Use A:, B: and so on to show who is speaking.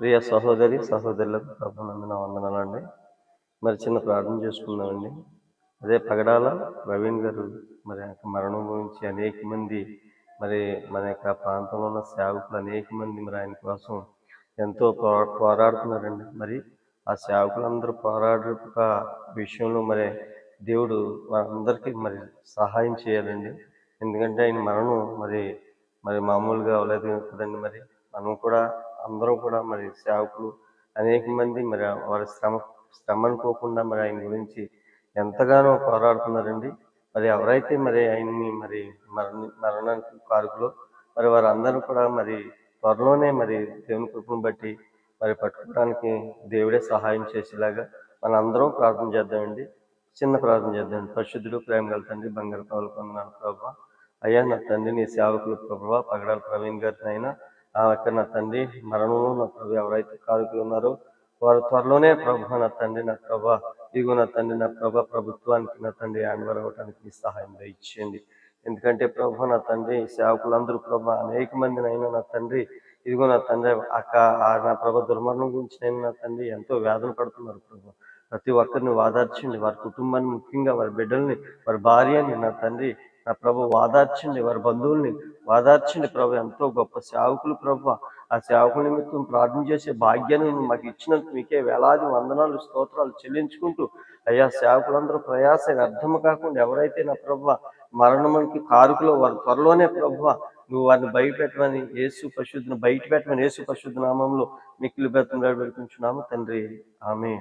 A: ప్రియ సహోదరి సహోదరులకు ప్రభునందున వందనాలండి. మరి చిన్న ప్రార్థన చేసుకుందామండి. అదే పగడాల ప్రవీణ్ గారు మరి యొక్క మరణం గురించి అనేక మంది మరి మన యొక్క ప్రాంతంలో ఉన్న సేవకులు అనేక మంది మరి ఆయన కోసం ఎంతో పోరా పోరాడుతున్నారండి. మరి ఆ సేవకులందరూ పోరాడే విషయంలో మరి దేవుడు వారందరికీ మరి సహాయం చేయాలండి. ఎందుకంటే ఆయన మరణం మరి మరి మామూలుగా అవ్వలేదు కదండి మరి. మనం కూడా అందరూ కూడా మరి సేవకులు అనేక మంది మరి వారి శ్రమ శ్రమ అనుకోకుండా మరి ఆయన గురించి ఎంతగానో పోరాడుతున్నారండి. మరి ఎవరైతే మరి ఆయన్ని మరి మరణ మరణానికి కారుకులో మరి వారందరూ కూడా మరి త్వరలోనే మరి దేవుని కృపను బట్టి మరి పట్టుకోవడానికి దేవుడే సహాయం చేసేలాగా మనందరం ప్రార్థన చేద్దామండి. చిన్న ప్రార్థన చేద్దాం. పరిశుద్ధుడు ప్రేమ గల తండ్రి బంగారు పాలు పొందనాను ప్రభావ అయ్యా నా తండ్రి నీ సేవకులు ప్రభావ పగడాల ప్రవీణ్ గారిని అయినా ఆ యొక్క నా తండ్రి మరణంలో నా ప్రభు ఎవరైతే కారుకులు ఉన్నారో వారు త్వరలోనే ప్రభు నా తండ్రి నా ప్రభా ఇదిగో నా తండ్రి నా ప్రభ ప్రభుత్వానికి నా తండ్రి హ్యాండ్వర్ అవ్వడానికి సహాయం దయచేయండి. ఎందుకంటే ప్రభు నా తండ్రి సేవకులందరూ ప్రభు అనేక మందినైనా నా తండ్రి ఇదిగో నా తండ్రి అక్క నా ప్రభ దుర్మరణం గురించి నేను నా తండ్రి ఎంతో వేదన పడుతున్నారు ప్రభు. ప్రతి ఒక్కరిని వాదార్చండి వారి కుటుంబాన్ని ముఖ్యంగా వారి బిడ్డల్ని వారి భార్యని నా తండ్రి నా ప్రభు వాదార్చండి వారి బంధువుల్ని వాదార్చండి ప్రభు. ఎంతో గొప్ప సేవకులు ప్రభు. ఆ సేవకుల నిమిత్తం ప్రార్థన చేసే భాగ్యాన్ని మాకు ఇచ్చినందుకు మీకే వేలాది వందనాలు స్తోత్రాలు చెల్లించుకుంటూ అయ్యా సేవకులందరూ ప్రయాస వ్యర్థము కాకుండా ఎవరైతే నా ప్రభు మరణమునికి కారుకులో వారి త్వరలోనే ప్రభు నువ్వు వారిని బయట పెట్టమని యేసు పరిశుద్ధను బయట పెట్టమని యేసు పరిశుద్ధ నామంలో మిక్కిలి బెత్తం పెట్టుకుంటున్నాము తండ్రి. ఆమె